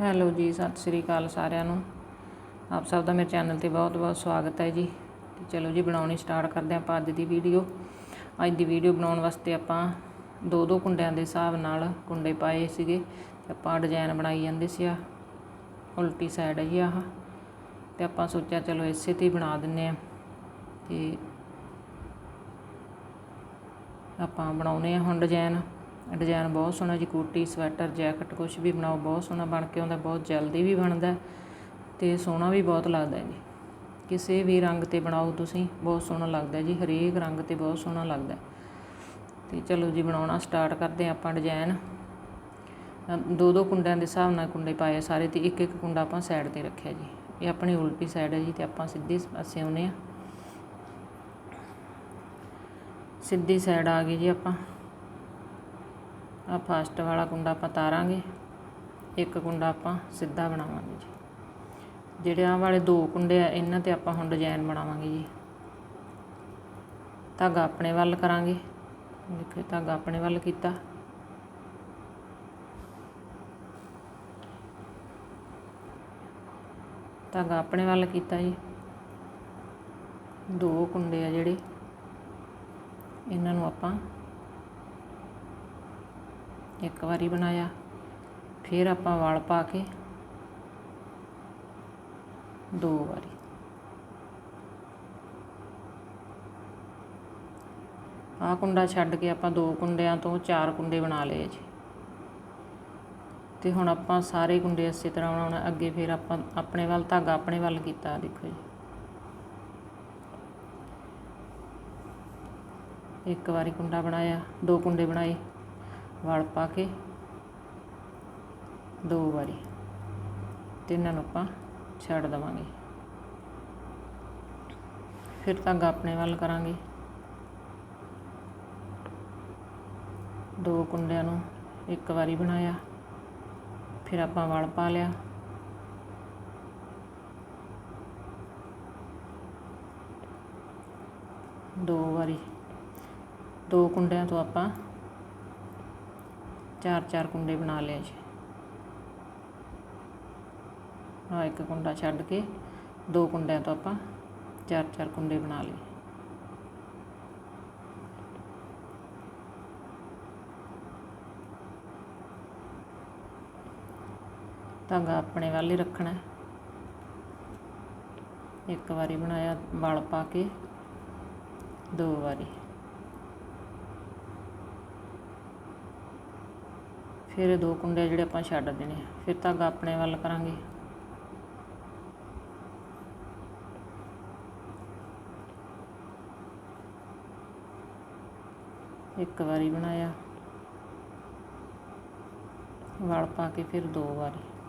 Hello ਜੀ, ਸਤਿ ਸ੍ਰੀ ਅਕਾਲ ਸਾਰਿਆਂ ਨੂੰ। ਆਪ ਸਭ ਦਾ ਮੇਰੇ ਚੈਨਲ ਤੇ ਬਹੁਤ-ਬਹੁਤ ਸਵਾਗਤ ਹੈ ਜੀ। ਤੇ ਚਲੋ ਜੀ, ਬਣਾਉਣੀ ਸਟਾਰਟ ਕਰਦੇ ਆਪਾਂ ਅੱਜ ਦੀ ਵੀਡੀਓ। ਅੱਜ ਦੀ ਵੀਡੀਓ ਬਣਾਉਣ ਵਾਸਤੇ ਆਪਾਂ ਦੋ ਦੋ ਕੁੰਡਿਆਂ ਦੇ ਹਿਸਾਬ ਨਾਲ ਕੁੰਡੇ ਪਾਏ ਸੀਗੇ। ਤੇ ਆਪਾਂ ਡਿਜ਼ਾਈਨ ਬਣਾਈ ਜਾਂਦੇ ਸੀ ਆ ਉਲਟੀ ਸਾਈਡ ਹੈ ਜੀ ਆਹ। ਤੇ ਆਪਾਂ ਸੋਚਿਆ ਚਲੋ ਇਸੇ ਤੇ ਹੀ ਬਣਾ ਦਿੰਨੇ ਆ ਤੇ ਆਪਾਂ ਬਣਾਉਨੇ ਆ ਹੁਣ ਡਿਜ਼ਾਈਨ। ਡਿਜ਼ਾਈਨ ਬਹੁਤ ਸੋਹਣਾ ਜੀ ਕੋਟੀ ਸਵੈਟਰ, ਜੈਕਟ ਕੁਝ ਵੀ ਬਣਾਓ, ਬਹੁਤ ਸੋਹਣਾ ਬਣ ਕੇ ਆਉਂਦਾ, ਬਹੁਤ ਜਲਦੀ ਵੀ ਬਣਦਾ ਤੇ ਸੋਹਣਾ ਵੀ ਬਹੁਤ ਲੱਗਦਾ ਜੀ। ਕਿਸੇ ਵੀ ਰੰਗ ਤੇ ਬਣਾਓ ਤੁਸੀਂ, ਬਹੁਤ ਸੋਹਣਾ ਲੱਗਦਾ ਜੀ, ਹਰੇਕ ਰੰਗ ਤੇ ਬਹੁਤ ਸੋਹਣਾ ਲੱਗਦਾ ਤੇ ਚਲੋ ਜੀ, ਬਣਾਉਣਾ ਸਟਾਰਟ ਕਰਦੇ ਆਪਾਂ ਡਿਜ਼ਾਈਨ। ਦੋ ਦੋ ਕੁੰਡਿਆਂ ਦੇ ਹਿਸਾਬ ਨਾਲ ਕੁੰਡੇ ਪਾਏ ਸਾਰੇ ਤੇ ਇੱਕ ਇੱਕ ਕੁੰਡਾ ਆਪਾਂ ਸਾਈਡ ਤੇ ਰੱਖਿਆ ਜੀ। ਇਹ ਆਪਣੀ ਉਲਟੀ ਸਾਈਡ ਹੈ ਜੀ ਤੇ ਆਪਾਂ ਸਿੱਧੀ ਪਾਸੇ ਆਉਨੇ ਆ ਸਿੱਧੀ ਸਾਈਡ ਆ ਗਈ ਜੀ ਆਪਾਂ। ਆ ਫਸਟ ਵਾਲਾ ਕੁੰਡਾ ਆਪਾਂ ਤਾਰਾਂਗੇ, ਇੱਕ ਕੁੰਡਾ ਆਪਾਂ ਸਿੱਧਾ ਬਣਾਵਾਂਗੇ ਜੀ। ਜਿਹੜੇ ਆ ਵਾਲੇ ਦੋ ਕੁੰਡੇ ਆ, ਇਹਨਾਂ ਤੇ ਆਪਾਂ ਹੁਣ ਡਿਜ਼ਾਈਨ ਬਣਾਵਾਂਗੇ ਜੀ। ਧਾਗਾ ਆਪਣੇ ਵੱਲ ਕਰਾਂਗੇ। ਦੇਖੋ ਧਾਗਾ ਆਪਣੇ ਵੱਲ ਕੀਤਾ। ਧਾਗਾ ਆਪਣੇ ਵੱਲ ਕੀਤਾ ਜੀ। ਦੋ ਕੁੰਡੇ ਆ ਜਿਹੜੇ, ਇਹਨਾਂ ਨੂੰ ਆਪਾਂ ਇੱਕ ਵਾਰੀ ਬਣਾਇਆ, ਫਿਰ ਆਪਾਂ ਵਾਲ ਪਾ ਕੇ ਦੋ ਵਾਰੀ। ਆਹ ਕੁੰਡਾ ਛੱਡ ਕੇ ਆਪਾਂ ਦੋ ਕੁੰਡਿਆਂ ਤੋਂ ਚਾਰ ਕੁੰਡੇ ਬਣਾ ਲਏ ਜੀ। ਤੇ ਹੁਣ ਆਪਾਂ ਸਾਰੇ ਕੁੰਡੇ ਇਸੇ ਤਰ੍ਹਾਂ ਬਣਾਉਣਾ, ਅੱਗੇ ਫਿਰ ਆਪਾਂ ਆਪਣੇ ਵੱਲ, ਧਾਗਾ ਆਪਣੇ ਵੱਲ ਕੀਤਾ ਦੇਖੋ ਜੀ। ਇੱਕ ਵਾਰੀ ਕੁੰਡਾ ਬਣਾਇਆ, ਦੋ ਕੁੰਡੇ ਬਣਾਏ। ਵਲ ਪਾ ਕੇ ਦੋ ਵਾਰੀ ਤੇ ਇਹਨਾਂ ਨੂੰ ਆਪਾਂ ਛੱਡ ਦਵਾਂਗੇ। ਫਿਰ ਧਾਗਾ ਆਪਣੇ ਵੱਲ ਕਰਾਂਗੇ। ਦੋ ਕੁੰਡਿਆਂ ਨੂੰ ਇੱਕ ਵਾਰੀ ਬਣਾਇਆ, ਫਿਰ ਆਪਾਂ ਵਲ ਪਾ ਲਿਆ। ਦੋ ਵਾਰੀ, ਦੋ ਕੁੰਡਿਆਂ ਤੋਂ ਆਪਾਂ ਚਾਰ ਚਾਰ ਕੁੰਡੇ ਬਣਾ ਲਏ ਜੀ ਆ ਇੱਕ ਕੁੰਡਾ ਛੱਡ ਕੇ ਦੋ ਕੁੰਡਿਆਂ ਤੋਂ ਆਪਾਂ ਚਾਰ ਚਾਰ ਕੁੰਡੇ ਬਣਾ ਲਏ। ਧਾਗਾ ਆਪਣੇ ਵੱਲ ਹੀ ਰੱਖਣਾ। ਇੱਕ ਵਾਰੀ ਬਣਾਇਆ, ਵਲ ਪਾ ਕੇ ਦੋ ਵਾਰੀ। ਫਿਰ ਦੋ ਕੁੰਡੇ ਜਿਹੜੇ ਆਪਾਂ ਛੱਡ ਦੇਣੇ ਫਿਰ ਧਾਗਾ ਆਪਣੇ ਵੱਲ ਕਰਾਂਗੇ। ਇੱਕ ਵਾਰੀ ਬਣਾਇਆ। ਵਲ ਪਾ ਕੇ ਫਿਰ ਦੋ ਵਾਰੀ।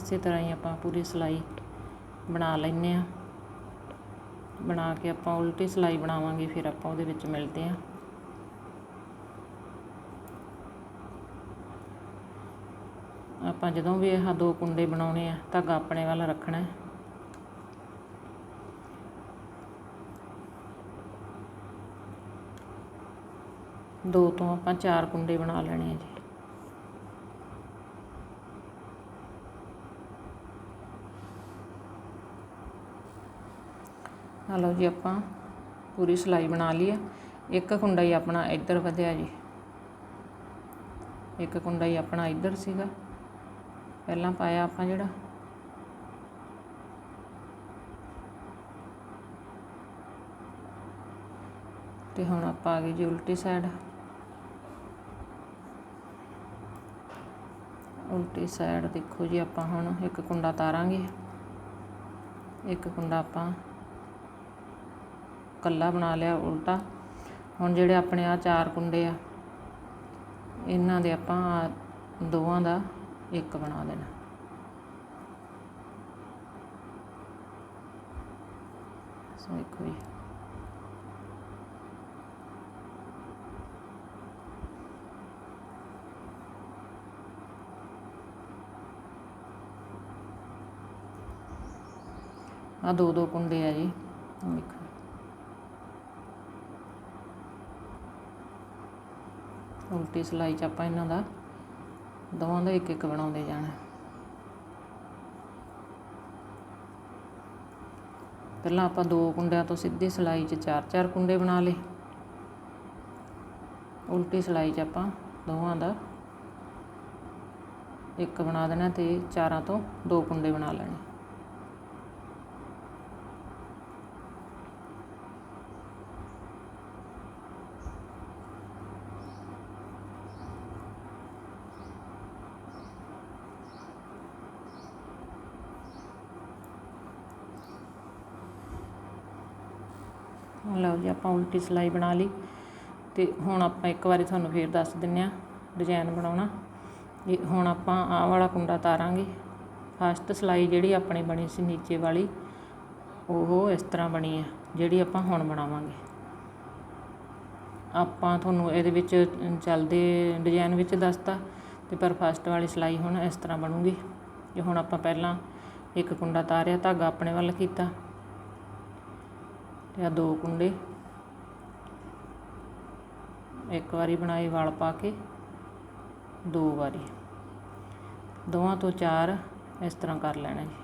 ਇਸੇ ਤਰ੍ਹਾਂ ਹੀ ਆਪਾਂ ਪੂਰੀ ਸਿਲਾਈ ਬਣਾ ਲੈਂਦੇ ਆ ਬਣਾ ਕੇ ਆਪਾਂ ਉਲਟੀ ਸਿਲਾਈ ਬਣਾਵਾਂਗੇ, ਫਿਰ ਆਪਾਂ ਉਹਦੇ ਵਿੱਚ ਮਿਲਦੇ ਆ ਆਪਾਂ ਜਦੋਂ ਵੀ ਇਹ ਦੋ ਕੁੰਡੇ ਬਣਾਉਣੇ ਆ, ਧਾਗਾ ਆਪਣੇ ਵੱਲ ਰੱਖਣਾ ਦੋ ਤੋਂ ਆਪਾਂ ਚਾਰ ਕੁੰਡੇ ਬਣਾ ਲੈਣੇ ਆ ਜੀ। ਆ ਲਓ ਜੀ ਆਪਾਂ ਪੂਰੀ ਸਿਲਾਈ ਬਣਾ ਲਈ ਆ। ਇੱਕ ਕੁੰਡਾ ਹੀ ਆਪਣਾ ਇੱਧਰ ਵਧਿਆ ਜੀ। ਇੱਕ ਕੁੰਡਾ ਹੀ ਆਪਣਾ ਇੱਧਰ ਸੀਗਾ। ਪਹਿਲਾਂ ਪਾਇਆ ਆਪਾਂ ਜਿਹੜਾ। ਤੇ ਹੁਣ ਆਪਾਂ ਆ ਗਏ ਜੀ ਉਲਟੀ ਸਾਈਡ ਉਲਟੀ ਸਾਈਡ ਦੇਖੋ ਜੀ ਆਪਾਂ ਹੁਣ ਇੱਕ ਕੁੰਡਾ ਤਾਰਾਂਗੇ। ਇੱਕ ਕੁੰਡਾ ਆਪਾਂ ਇਕੱਲਾ ਬਣਾ ਲਿਆ ਉਲਟਾ। ਹੁਣ ਜਿਹੜੇ ਆਪਣੇ ਆ ਚਾਰ ਕੁੰਡੇ ਆ, ਇਹਨਾਂ ਦੇ ਆਪਾਂ ਦੋਵਾਂ ਦਾ ਇੱਕ ਬਣਾ ਦੇਣਾ। ਸੋ ਇੱਕ ਵੀ। ਆ ਦੋ ਦੋ ਕੁੰਡੇ ਆ ਜੀ। ਇੱਕ। ਉਲਟੀ ਸਿਲਾਈ ਚ ਆਪਾਂ ਇਹਨਾਂ ਦਾ, ਦੋਵਾਂ ਦਾ ਇੱਕ ਇੱਕ ਬਣਾਉਂਦੇ ਜਾਣਾ। ਪਹਿਲਾਂ ਆਪਾਂ ਦੋ ਕੁੰਡਿਆਂ ਤੋਂ ਸਿੱਧੀ ਸਿਲਾਈ 'ਚ ਚਾਰ ਚਾਰ ਕੁੰਡੇ ਬਣਾ ਲਏ। ਉਲਟੀ ਸਿਲਾਈ 'ਚ ਆਪਾਂ ਦੋਵਾਂ ਦਾ ਇੱਕ ਬਣਾ ਦੇਣਾ ਤੇ ਚਾਰਾਂ ਤੋਂ ਦੋ ਕੁੰਡੇ ਬਣਾ ਲੈਣੇ। ਲਓ ਜੀ ਆਪਾਂ ਉਲਟੀ ਸਲਾਈ ਬਣਾ ਲਈ ਤੇ ਹੁਣ ਆਪਾਂ ਇੱਕ ਵਾਰੀ ਤੁਹਾਨੂੰ ਫੇਰ ਦੱਸ ਦਿੰਨੇ ਆ ਡਿਜ਼ਾਈਨ ਬਣਾਉਣਾ। ਇਹ ਹੁਣ ਆਪਾਂ ਆਹ ਵਾਲਾ ਕੁੰਡਾ ਤਾਰਾਂਗੇ। ਫਸਟ ਸਲਾਈ ਜਿਹੜੀ ਆਪਣੀ ਬਣੀ ਸੀ ਨੀਚੇ ਵਾਲੀ, ਉਹ ਇਸ ਤਰ੍ਹਾਂ ਬਣੀ ਹੈ ਜਿਹੜੀ ਆਪਾਂ ਹੁਣ ਬਣਾਵਾਂਗੇ। ਆਪਾਂ ਤੁਹਾਨੂੰ ਇਹਦੇ ਵਿੱਚ ਚੱਲਦੇ ਡਿਜ਼ਾਈਨ ਵਿੱਚ ਦੱਸਤਾ ਤੇ ਪਰ ਫਸਟ ਵਾਲੀ ਸਲਾਈ ਹੁਣ ਇਸ ਤਰ੍ਹਾਂ ਬਣੂਗੀ। ਇਹ ਹੁਣ ਆਪਾਂ ਪਹਿਲਾਂ ਇੱਕ ਕੁੰਡਾ ਤਾਰਿਆ, ਧਾਗਾ ਆਪਣੇ ਵੱਲ ਕੀਤਾ। ਤੇ ਆ ਦੋ ਕੁੰਡੇ। ਇੱਕ ਵਾਰੀ ਬਣਾਏ ਵਲ ਪਾ ਕੇ, ਦੋ ਵਾਰੀ। ਦੋਵਾਂ ਤੋਂ ਚਾਰ ਇਸ ਤਰ੍ਹਾਂ ਕਰ ਲੈਣਾ ਜੀ।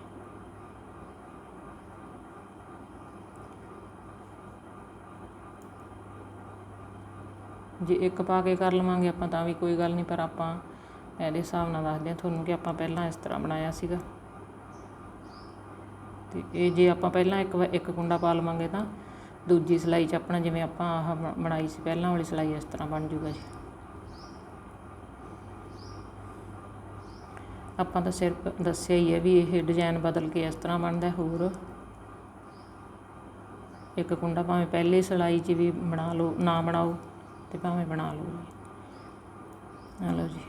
ਜੇ ਇੱਕ ਪਾ ਕੇ ਕਰ ਲਵਾਂਗੇ ਆਪਾਂ ਤਾਂ ਵੀ ਕੋਈ ਗੱਲ ਨਹੀਂ, ਪਰ ਆਪਾਂ ਇਹਦੇ ਹਿਸਾਬ ਨਾਲ ਦੱਸਦੇ ਹਾਂ ਤੁਹਾਨੂੰ ਕਿ ਆਪਾਂ ਪਹਿਲਾਂ ਇਸ ਤਰ੍ਹਾਂ ਬਣਾਇਆ ਸੀਗਾ। ਤੇ ਇਹ ਜੇ ਆਪਾਂ ਪਹਿਲਾਂ ਇੱਕ ਇੱਕ ਕੁੰਡਾ ਪਾ ਲਵਾਂਗੇ ਤਾਂ ਦੂਜੀ ਸਲਾਈ 'ਚ ਆਪਣਾ ਜਿਵੇਂ ਆਪਾਂ ਆਹ ਬ- ਬਣਾਈ ਸੀ, ਪਹਿਲਾਂ ਵਾਲੀ ਸਲਾਈ ਇਸ ਤਰ੍ਹਾਂ ਬਣ ਜੂਗਾ ਜੀ। ਆਪਾਂ ਤਾਂ ਸਿਰਫ ਦੱਸਿਆ ਹੀ ਹੈ ਵੀ ਇਹ ਡਿਜ਼ਾਈਨ ਬਦਲ ਕੇ ਇਸ ਤਰ੍ਹਾਂ ਬਣਦਾ, ਹੋਰ ਇੱਕ ਕੁੰਡਾ ਭਾਵੇਂ ਪਹਿਲੇ ਸਲਾਈ 'ਚ ਵੀ ਬਣਾ ਲਓ, ਨਾ ਬਣਾਓ ਤੇ ਭਾਵੇਂ ਬਣਾ ਲਓ ਜੀ। ਆ ਲਓ ਜੀ।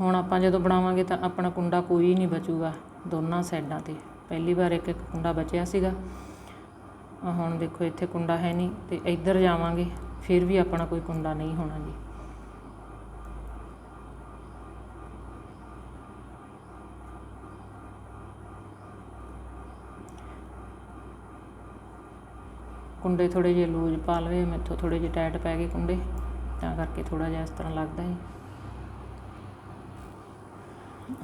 ਹੁਣ ਆਪਾਂ ਜਦੋਂ ਬਣਾਵਾਂਗੇ ਤਾਂ ਆਪਣਾ ਕੁੰਡਾ ਕੋਈ ਨਹੀਂ ਬਚੂਗਾ, ਦੋਨਾਂ ਸਾਈਡਾਂ ਤੇ। ਪਹਿਲੀ ਵਾਰ ਇੱਕ ਇੱਕ ਕੁੰਡਾ ਬਚਿਆ ਸੀਗਾ। ਹੁਣ ਦੇਖੋ, ਇੱਥੇ ਕੁੰਡਾ ਹੈ ਨਹੀਂ ਤੇ ਇੱਧਰ ਜਾਵਾਂਗੇ, ਫਿਰ ਵੀ ਆਪਣਾ ਕੋਈ ਕੁੰਡਾ ਨਹੀਂ ਹੋਣਾ ਜੀ। ਕੁੰਡੇ ਥੋੜੇ ਜਿਹੇ ਲੂਜ਼ ਪਾ ਲਵੇ, ਮੈਥੋਂ ਥੋੜੇ ਜਿਹੇ ਟਾਈਟ ਪੈ ਗਏ ਕੁੰਡੇ, ਤਾਂ ਕਰਕੇ ਥੋੜਾ ਜਿਹਾ ਇਸ ਤਰ੍ਹਾਂ ਲੱਗਦਾ ਹੈ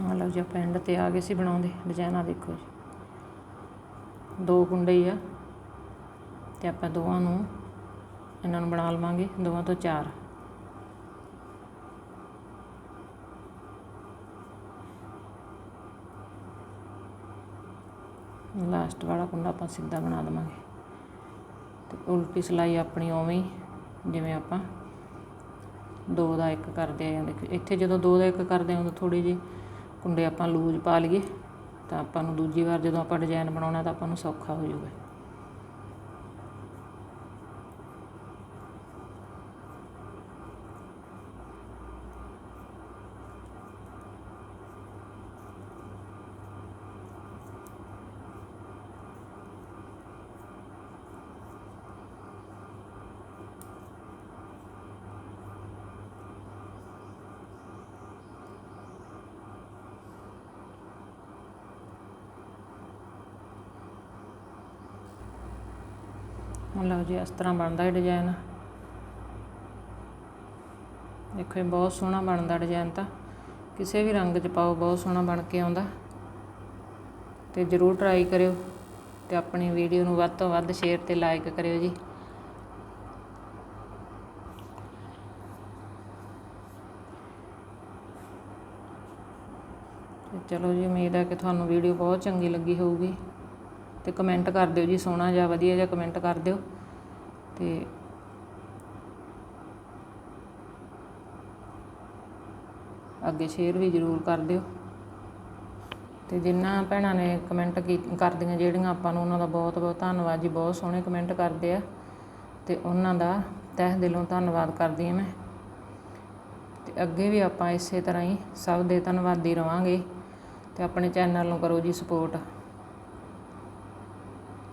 ਆ ਲਓ ਜੀ ਆਪਾਂ ਐਂਡ ਤੇ ਆ ਗਏ ਸੀ ਬਣਾਉਂਦੇ ਡਿਜ਼ਾਈਨ ਆ ਦੇਖੋ ਜੀ। ਦੋ ਕੁੰਡੇ ਹੀ ਆ, ਤੇ ਆਪਾਂ ਦੋਵਾਂ ਨੂੰ ਇਹਨਾਂ ਨੂੰ ਬਣਾ ਲਵਾਂਗੇ, ਦੋਵਾਂ ਤੋਂ ਚਾਰ। ਲਾਸਟ ਵਾਲਾ ਕੁੰਡਾ ਆਪਾਂ ਸਿੱਧਾ ਬਣਾ ਦਵਾਂਗੇ ਤੇ ਉਲਟੀ ਸਲਾਈ ਆਪਣੀ ਉਵੇਂ ਜਿਵੇਂ ਆਪਾਂ ਦੋ ਦਾ ਇੱਕ ਕਰਦੇ ਆ, ਦੇਖੋ, ਇੱਥੇ ਜਦੋਂ ਦੋ ਦਾ ਇੱਕ ਕਰਦੇ ਆ, ਉਦੋਂ ਥੋੜੀ ਜਿਹੀ ਕੁੰਡੇ ਆਪਾਂ ਲੂਜ਼ ਪਾ ਲਈਏ ਤਾਂ ਆਪਾਂ ਨੂੰ ਦੂਜੀ ਵਾਰ ਜਦੋਂ ਆਪਾਂ ਡਿਜ਼ਾਈਨ ਬਣਾਉਣਾ ਤਾਂ ਆਪਾਂ ਨੂੰ ਸੌਖਾ ਹੋ ਜਾਊਗਾ। ਲਓ ਜੀ, ਇਸ ਤਰ੍ਹਾਂ ਬਣਦਾ ਹੈ ਡਿਜ਼ਾਈਨ ਦੇਖੋ ਇਹ ਬਹੁਤ ਸੋਹਣਾ ਬਣਦਾ ਡਿਜ਼ਾਈਨ ਤਾਂ। ਕਿਸੇ ਵੀ ਰੰਗ 'ਚ ਪਾਓ, ਬਹੁਤ ਸੋਹਣਾ ਬਣ ਕੇ ਆਉਂਦਾ। ਤੇ ਜਰੂਰ ਟਰਾਈ ਕਰਿਓ ਤੇ ਆਪਣੀ ਵੀਡੀਓ ਨੂੰ ਵੱਧ ਤੋਂ ਵੱਧ ਸ਼ੇਅਰ ਤੇ ਲਾਈਕ ਕਰਿਓ ਜੀ। ਚਲੋ ਜੀ, ਉਮੀਦ ਹੈ ਕਿ ਤੁਹਾਨੂੰ ਵੀਡੀਓ ਬਹੁਤ ਚੰਗੀ ਲੱਗੀ ਹੋਊਗੀ। ਤੇ ਕਮੈਂਟ ਕਰ ਦਿਓ ਜੀ, ਸੋਹਣਾ ਜਾਂ ਵਧੀਆ ਜਿਹਾ ਕਮੈਂਟ ਕਰ ਦਿਓ। ਤੇ ਅੱਗੇ ਸ਼ੇਅਰ ਵੀ ਜ਼ਰੂਰ ਕਰ ਦਿਓ। ਤੇ ਜਿਨ੍ਹਾਂ ਭੈਣਾਂ ਨੇ ਕਮੈਂਟ ਕਰਦੀਆਂ ਜਿਹੜੀਆਂ ਆਪਾਂ ਨੂੰ, ਉਹਨਾਂ ਦਾ ਬਹੁਤ ਬਹੁਤ ਧੰਨਵਾਦ ਜੀ। ਬਹੁਤ ਸੋਹਣੇ ਕਮੈਂਟ ਕਰਦੇ ਆ। ਤੇ ਉਹਨਾਂ ਦਾ ਤਹਿ ਦਿਲੋਂ ਧੰਨਵਾਦ ਕਰਦੀ ਹਾਂ ਮੈਂ। ਤੇ ਅੱਗੇ ਵੀ ਆਪਾਂ ਇਸੇ ਤਰ੍ਹਾਂ ਹੀ ਸਭ ਦੇ ਧੰਨਵਾਦੀ ਰਵਾਂਗੇ। ਤੇ ਆਪਣੇ ਚੈਨਲ ਨੂੰ ਕਰੋ ਜੀ ਸਪੋਰਟ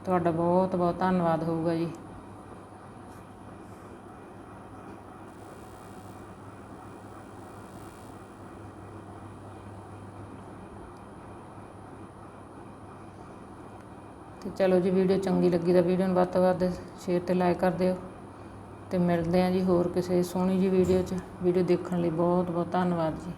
ਤੁਹਾਡਾ ਬਹੁਤ ਬਹੁਤ ਧੰਨਵਾਦ ਹੋਊਗਾ ਜੀ। ਤੇ ਚਲੋ ਜੀ, ਵੀਡੀਓ ਚੰਗੀ ਲੱਗੀ ਤਾਂ ਵੀਡੀਓ ਨੂੰ ਵੱਧ ਤੋਂ ਵੱਧ ਸ਼ੇਅਰ ਤੇ ਲਾਈਕ ਕਰ ਦਿਓ। ਤੇ ਮਿਲਦੇ ਆਂ ਜੀ ਹੋਰ ਕਿਸੇ ਸੋਹਣੀ ਜੀ ਵੀਡੀਓ 'ਚ। ਵੀਡੀਓ ਦੇਖਣ ਲਈ ਬਹੁਤ ਬਹੁਤ ਧੰਨਵਾਦ ਜੀ।